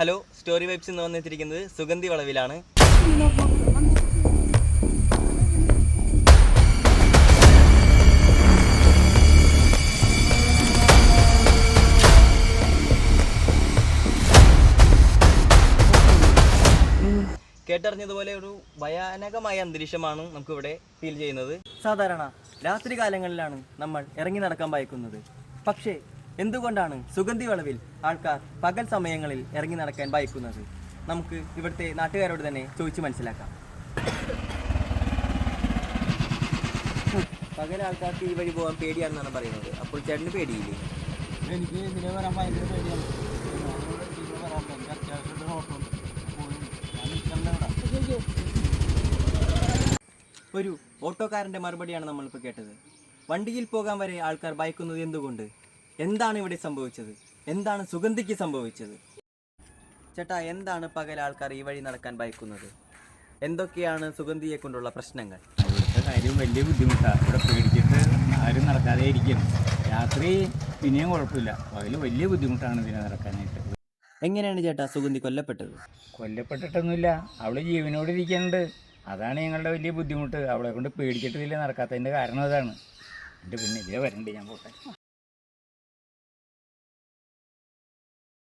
Hello story vibes എന്ന് വന്നെത്തിയിരിക്കുന്നത് സുഗന്ധി വളവിലാണ്. കേട്ടറിഞ്ഞതുപോലെ ഒരു ഭയാനകമായ അന്തരീക്ഷമാണ് നമുക്കിവിടെ ഫീൽ ചെയ്യുന്നത്. സാധാരണ രാത്രി കാലങ്ങളിലാണ് നമ്മൾ ഇറങ്ങി നടക്കാൻ ഭയക്കുന്നത്. പക്ഷേ എന്തുകൊണ്ടാണ് സുഗന്ധി വളവിൽ ആൾക്കാർ പകൽ സമയങ്ങളിൽ ഇറങ്ങി നടക്കാൻ ഭയക്കുന്നത്? നമുക്ക് ഇവിടുത്തെ നാട്ടുകാരോട് തന്നെ ചോദിച്ചു മനസ്സിലാക്കാം. പകൽ ആൾക്കാർക്ക് ഈ വഴി പോകാൻ പേടിയാണെന്നാണ് പറയുന്നത്. അപ്പോൾ ചേട്ടന് പേടിയില്ലേ? എനിക്ക് ഇതിലെ വരാൻ ഭയങ്കര പേടിയാണ്. ഒരു ഓട്ടോക്കാരന്റെ മറുപടിയാണ് നമ്മളിപ്പോൾ കേട്ടത്. വണ്ടിയിൽ പോകാൻ വരെ ആൾക്കാർ ഭയക്കുന്നത് എന്തുകൊണ്ട്? എന്താണ് ഇവിടെ സംഭവിച്ചത്? എന്താണ് സുഗന്ധിക്ക് സംഭവിച്ചത്? ചേട്ടാ എന്താണ് പകൽ ആൾക്കാർ ഈ വഴി നടക്കാൻ ഭയക്കുന്നത്? എന്തൊക്കെയാണ് സുഗന്ധിയെ കൊണ്ടുള്ള പ്രശ്നങ്ങൾ? ഇവിടുത്തെ കാര്യം വലിയ ബുദ്ധിമുട്ടാണ് ഇവിടെ പേടിച്ചിട്ട് ആരും നടക്കാതെ ഇരിക്കും രാത്രി പിന്നെയും കുഴപ്പമില്ല. പകൽ വലിയ ബുദ്ധിമുട്ടാണ് ഇതിനെ നടക്കാനായിട്ട്. എങ്ങനെയാണ് ചേട്ടാ സുഗന്ധി കൊല്ലപ്പെട്ടത്? കൊല്ലപ്പെട്ടിട്ടൊന്നുമില്ല. അവൾ ജീവനോട് ഇരിക്കുന്നുണ്ട്. അതാണ് ഞങ്ങളുടെ വലിയ ബുദ്ധിമുട്ട്. അവളെ കൊണ്ട് പേടിച്ചിട്ട് ഇതിൽ നടക്കാത്തതിന്റെ കാരണം അതാണ്. എന്റെ പിന്നെ ഇതിലെ വരണ്ട് ഞാൻ പോട്ടെ.